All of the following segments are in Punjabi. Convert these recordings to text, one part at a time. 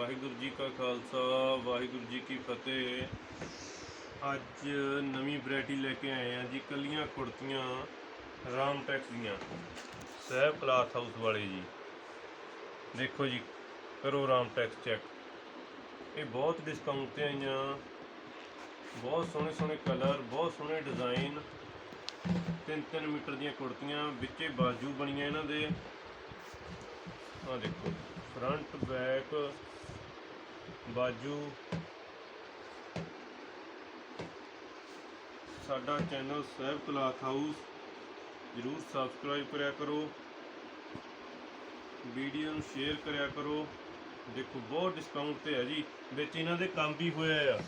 ਵਾਹਿਗੁਰੂ ਜੀ ਕਾ ਖਾਲਸਾ, ਵਾਹਿਗੁਰੂ ਜੀ ਕੀ ਫਤਿਹ। ਅੱਜ ਨਵੀਂ ਵੈਰਾਈਟੀ ਲੈ ਕੇ ਆਏ ਆ ਜੀ ਕੱਲੀਆਂ ਕੁੜਤੀਆਂ, ਰਾਮ ਟੈਕਸ ਦੀਆਂ। ਸਹਿਬ ਕਲਾਥ ਹਾਊਸ ਵਾਲੇ ਜੀ। ਦੇਖੋ ਜੀ, ਕਰੋ ਰਾਮ ਟੈਕਸ ਚੈੱਕ। ਇਹ ਬਹੁਤ ਡਿਸਕਾਊਂਟ ਤੇ ਆਈਆਂ। ਬਹੁਤ ਸੋਹਣੇ ਸੋਹਣੇ ਕਲਰ, ਬਹੁਤ ਸੋਹਣੇ ਡਿਜ਼ਾਈਨ 3-3 ਮੀਟਰ ਦੀਆਂ ਕੁੜਤੀਆਂ, ਵਿੱਚੇ ਬਾਜੂ ਬਣੀਆਂ ਇਹਨਾਂ ਦੇ। ਆ ਦੇਖੋ ਫਰੰਟ ਬੈਕ ਬਾਜੂ। ਸਾਡਾ ਚੈਨਲ ਸਹਿਬ ਕਲਾਥ ਹਾਊਸ ਜਰੂਰ ਸਬਸਕ੍ਰਾਈਬ ਕਰਿਆ ਕਰੋ। ਵੀਡੀਓ ਨੂੰ ਸ਼ੇਅਰ ਕਰਿਆ ਕਰੋ। ਦੇਖੋ, ਬਹੁਤ ਡਿਸਕਾਊਂਟ ਤੇ ਹੈ ਜੀ। ਵਿੱਚ ਇਹਨਾਂ ਦੇ ਕੰਮ ਵੀ ਹੋਇਆ ਆ।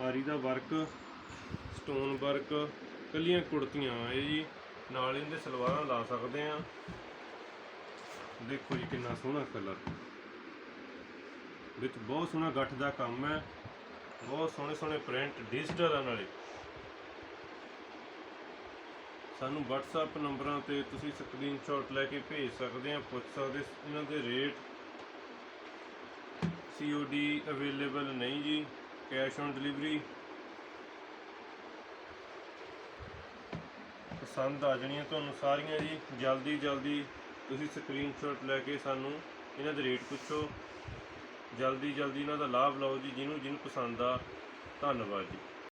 ਆਰੀ ਦਾ ਵਰਕ ਸਟੋਨ ਵਰਕ ਕੱਲੀਆਂ ਕੁੜਤੀਆਂ ਆ ਇਹ ਜੀ। ਨਾਲ ਇਹਦੇ ਸਲਵਾਰਾਂ ਲਾ ਸਕਦੇ ਆ। ਦੇਖੋ ਜੀ, ਕਿੰਨਾ ਸੋਹਣਾ ਕਲਰ। ਵਿੱਚ ਬਹੁਤ ਸੋਹਣਾ ਗੱਠ ਦਾ ਕੰਮ ਹੈ। ਬਹੁਤ ਸੋਹਣੇ ਸੋਹਣੇ ਪ੍ਰਿੰਟ ਡਿਜੀਟਲ ਆ ਨਾਲੇ। ਸਾਨੂੰ WhatsApp ਨੰਬਰਾਂ ਤੇ ਤੁਸੀਂ ਸਕਰੀਨਸ਼ਾਟ ਲੈ ਕੇ ਭੇਜ ਸਕਦੇ ਆ, ਪੁੱਛ ਸਕਦੇ ਇਹਨਾਂ ਦੇ ਰੇਟ COD ਅਵੇਲੇਬਲ ਨਹੀਂ ਜੀ ਕੈਸ਼ ਔਨ ਡਿਲੀਵਰੀ ਪਸੰਦ ਆ ਜਾਣੀਆਂ ਤੁਹਾਨੂੰ ਸਾਰੀਆਂ ਜੀ ਜਲਦੀ ਜਲਦੀ ਤੁਸੀਂ ਸਕਰੀਨਸ਼ਾਟ ਲੈ ਕੇ ਸਾਨੂੰ ਇਹਨਾਂ ਦੇ ਰੇਟ ਪੁੱਛੋ। ਜਲਦੀ ਜਲਦੀ ਇਹਨਾਂ ਦਾ ਲਾਭ ਲਓ ਜੀ, ਜਿਹਨੂੰ ਜਿਹਨੂੰ ਪਸੰਦ ਆ। ਧੰਨਵਾਦ ਜੀ।